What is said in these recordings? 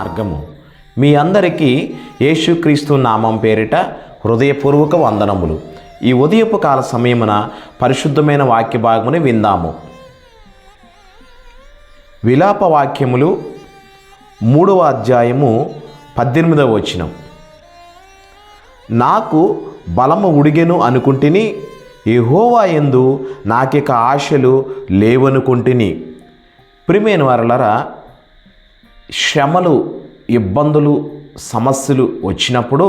మార్గము. మీ అందరికీ యేసుక్రీస్తు నామం పేరిట హృదయపూర్వక వందనములు. ఈ ఉదయపు కాల సమయమున పరిశుద్ధమైన వాక్య భాగముని విందాము. విలాప వాక్యములు మూడవ అధ్యాయము పద్దెనిమిదవ వచనం. నాకు బలము ఉడిగెను అనుకుంటుని యెహోవా ఎందు నాకిక ఆశలు లేవనుకుంటుని. ప్రిమైన వరలరా శ్రమలు ఇబ్బందులు సమస్యలు వచ్చినప్పుడు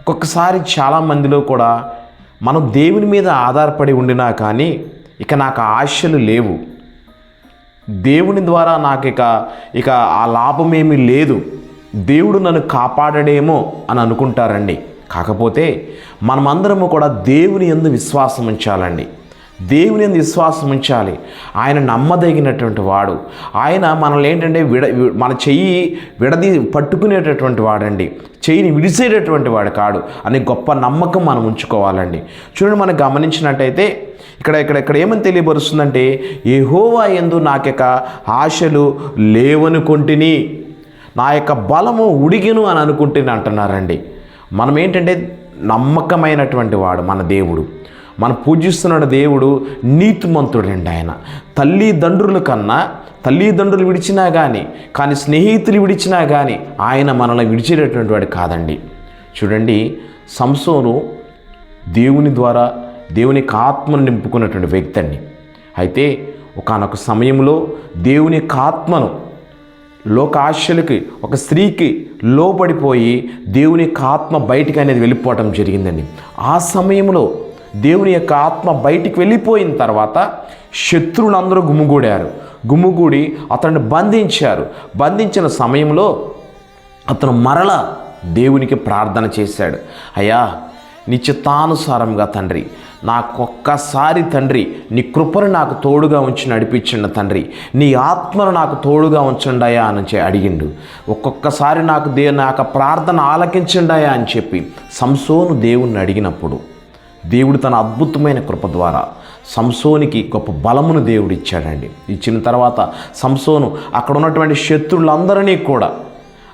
ఒక్కొక్కసారి చాలామందిలో కూడా మనం దేవుని మీద ఆధారపడి ఉండినా కానీ ఇక నాకు ఆశలు లేవు. దేవుని ద్వారా నాకు ఇక ఇక ఆ లాభమేమీ లేదు. దేవుడు నన్ను కాపాడడేమో అని అనుకుంటారండి. కాకపోతే మనమందరము కూడా దేవుని ఎందు విశ్వాసం ఉంచాలండి. దేవుని విశ్వాసం ఉంచాలి. ఆయన నమ్మదగినటువంటి వాడు. ఆయన మనల్ని ఏంటంటే విడ వి- మన చెయ్యి విడది పట్టుకునేటటువంటి వాడండి. చెయ్యిని విడిసేటటువంటి వాడు కాడు. అనే గొప్ప నమ్మకం మనం ఉంచుకోవాలండి. చూడండి మనం గమనించినట్టయితే ఇక్కడ ఇక్కడ ఇక్కడ ఏమని తెలియబరుస్తుందంటే ఏహోవా ఎందు నాకెక ఆశలు లేవనుకుంటుని నా యొక్క బలము ఉడిగిను అని అనుకుంటుని అంటున్నారండి. మనం ఏంటంటే నమ్మకమైనటువంటి వాడు మన దేవుడు. మనం పూజిస్తున్న దేవుడు నీతిమంతుడండి ఆయన. తల్లిదండ్రుల కన్నా తల్లిదండ్రులు విడిచినా కానీ కానీ స్నేహితులు విడిచినా కానీ ఆయన మనల్ని విడిచేటటువంటి వాడు కాదండి. చూడండి సంసోను దేవుని ద్వారా దేవునికి ఆత్మను నింపుకున్నటువంటి వ్యక్తి అండి. అయితే ఒకానొక సమయంలో దేవుని యొక్క ఆత్మను లోకాశలకి ఒక స్త్రీకి లోపడిపోయి దేవుని యొక్క ఆత్మ బయటికి అనేది వెళ్ళిపోవటం జరిగిందండి. ఆ సమయంలో దేవుని యొక్క ఆత్మ బయటికి వెళ్ళిపోయిన తర్వాత శత్రువులందరూ గుమ్ముగూడారు గుమ్ముగూడి అతన్ని బంధించారు. బంధించిన సమయంలో అతను మరల దేవునికి ప్రార్థన చేశాడు. అయ్యా నీ చిత్తానుసారంగా తండ్రి నాకొక్కసారి తండ్రి నీ కృపను నాకు తోడుగా ఉంచి నడిపించండి తండ్రి. నీ ఆత్మను నాకు తోడుగా ఉంచండాయా అని చె- అడిగిండు. ఒక్కొక్కసారి నాకు దే నాకు ప్రార్థన ఆలకించండాయా అని చెప్పి సంసోను దేవుణ్ణి అడిగినప్పుడు దేవుడు తన అద్భుతమైన కృప ద్వారా సంసోనికి గొప్ప బలమును దేవుడు ఇచ్చాడండి ఇచ్చిన తర్వాత సంసోను అక్కడ ఉన్నటువంటి శత్రువులందరినీ కూడా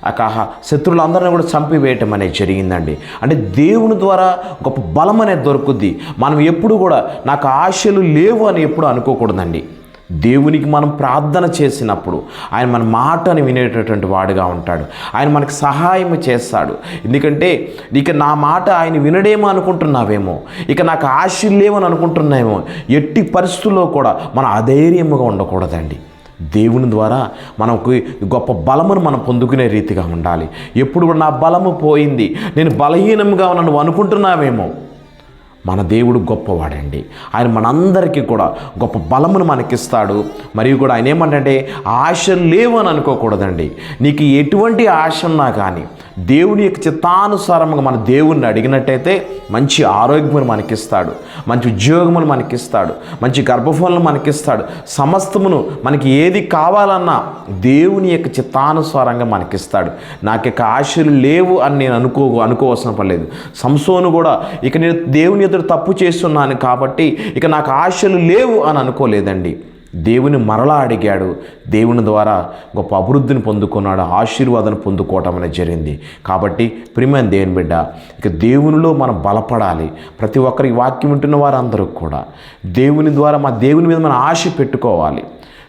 ఆ శత్రులందరినీ కూడా చంపివేయటం అనేది జరిగిందండి. అంటే దేవుని ద్వారా గొప్ప బలం అనేది దొరుకుద్ది. మనం ఎప్పుడు కూడా నాకు ఆశలు లేవు అని ఎప్పుడు అనుకోకూడదండి. దేవునికి మనం ప్రార్థన చేసినప్పుడు ఆయన మన మాటను వినేటటువంటి వాడుగా ఉంటాడు. ఆయన మనకు సహాయం చేస్తాడు. ఎందుకంటే ఇక నా మాట ఆయన వినడేమో అనుకుంటున్నావేమో. ఇక నాకు ఆశలు అనుకుంటున్నామేమో ఎట్టి పరిస్థితుల్లో కూడా మనం అధైర్యముగా ఉండకూడదండి. దేవుని ద్వారా మనకు గొప్ప బలమును మనం పొందుకునే రీతిగా ఉండాలి. ఎప్పుడు కూడా నా బలము పోయింది. నేను బలహీనంగా ఉన్నాను అనుకుంటున్నావేమో. మన దేవుడు గొప్పవాడండి. ఆయన మనందరికీ కూడా గొప్ప బలమును మనకిస్తాడు. మరియు కూడా ఆయన ఏమంటే ఆశలు లేవు అని అనుకోకూడదండి. నీకు ఎటువంటి ఆశ ఉన్నా కానీ దేవుని యొక్క చిత్తానుసారంగా మన దేవుణ్ణి అడిగినట్టయితే మంచి ఆరోగ్యమును మనకిస్తాడు మంచి ఉద్యోగమును మనకిస్తాడు మంచి గర్భఫలను మనకిస్తాడు సమస్తమును మనకి ఏది కావాలన్నా దేవుని యొక్క చిత్తానుసారంగా మనకిస్తాడు. నాకు యొక్క ఆశలు లేవు అని నేను అనుకో అనుకోవాల్సిన పర్లేదు సంసోను కూడా ఇక నేను దేవుని ఎదురు తప్పు చేస్తున్నాను కాబట్టి ఇక నాకు ఆశలు లేవు అని అనుకోలేదండి. దేవుని మరలా అడిగాడు. దేవుని ద్వారా గొప్ప అభివృద్ధిని పొందుకున్నాడు ఆశీర్వాదం పొందుకోవటం అనేది జరిగింది. కాబట్టి ప్రియమైన దేవుని బిడ్డ ఇక దేవునిలో మనం బలపడాలి. ప్రతి ఒక్కరికి వాక్యం వింటున్న వారందరూ కూడా దేవుని ద్వారా మా దేవుని మీద మనం ఆశ పెట్టుకోవాలి.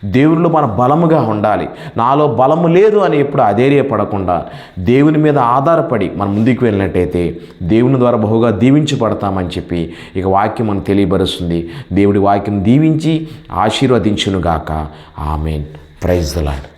దేవుళ్ళు మన బలముగా ఉండాలి. నాలో బలము లేదు అని ఎప్పుడు అధైర్యపడకుండా దేవుని మీద ఆధారపడి మనం ముందుకు వెళ్ళినట్టయితే దేవుని ద్వారా బహుగా దీవించబడతామని చెప్పి ఇక వాక్యం మనం తెలియబరుస్తుంది దేవుడి వాక్యం దీవించి ఆశీర్వదించునుగాక. ఆమెన్. Praise the lord